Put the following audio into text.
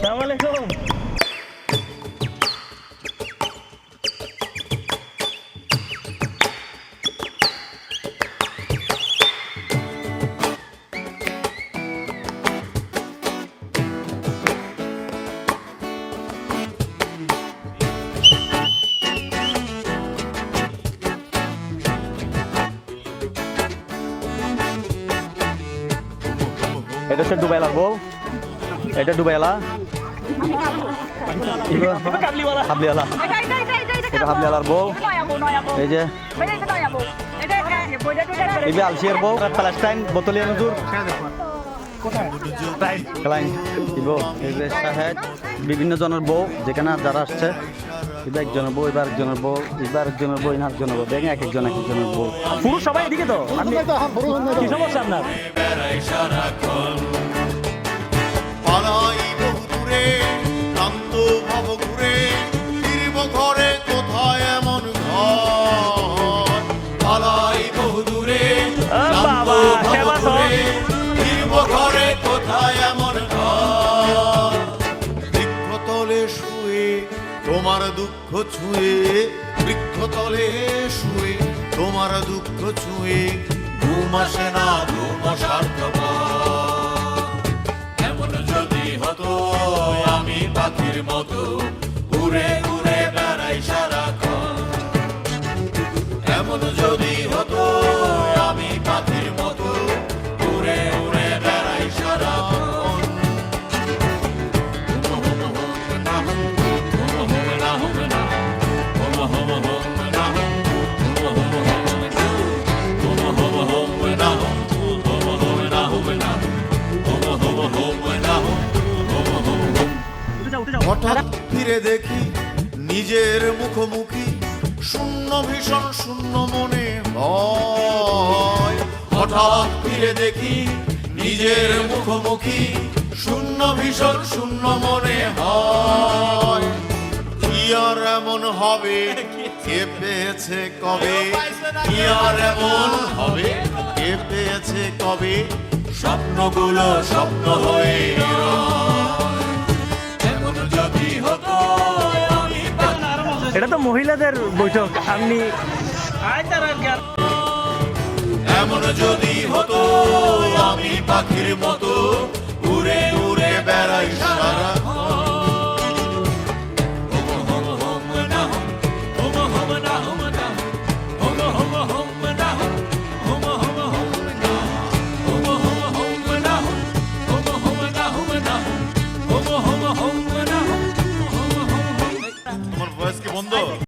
সালাম আলাইকুম। এটা হচ্ছে ডুবাইলার বউ এটা ডুবাইলা হাবলিওয়ালা। এটা হাবলিওয়ালার বউ। এই যে। এই যে আলসিয়ার বউ প্যালেস্টাইন বোতলিয়া নজুর ক্লাইন ইবো এই যে শাহেদ। বিভিন্ন জনের বউ যেখানে যারা আসছে। এবার একজনের বউ এবার একজনের বউ এবার একজনের বউ ইনার একজনের বউ। দেখেন এক একজন এক একজনের বউ। পুরুষ সবাই এদিকে তো? আপনি কি সমস্যা আপনার? ঘুরে কোথায় এমন ঘর? পালাই বহু দূরে বাবা, সেবা তো। ঘরে কোথায় এমন ঘর? শুয়ে তোমার দুঃখ ছুঁয়ে বৃক্ষতলে শুয়ে, তোমার দুঃখ ছুঁয়ে ঘুম আসে না, ঘুম এমন যদি হতো আমি পাখির মতো উড়ে উড়ে বেড়াই সারাক্ষণ। এমন যদি হতো হঠাৎ ফিরে দেখি নিজের মুখোমুখি শূন্য ভীষণ, শূন্য মনে হয় হঠাৎ ফিরে দেখি নিজের মুখোমুখি শূন্য ভীষণ, শূন্য মনে হয় কি আর এমন হবে? কে পেয়েছে কবে? কি আর এমন হবে? কে পেয়েছে কবে? স্বপ্নগুলো স্বপ্ন হয়ে এটা তো মহিলাদের বৈঠক আপনি এমন যদি হতো আমি পাখির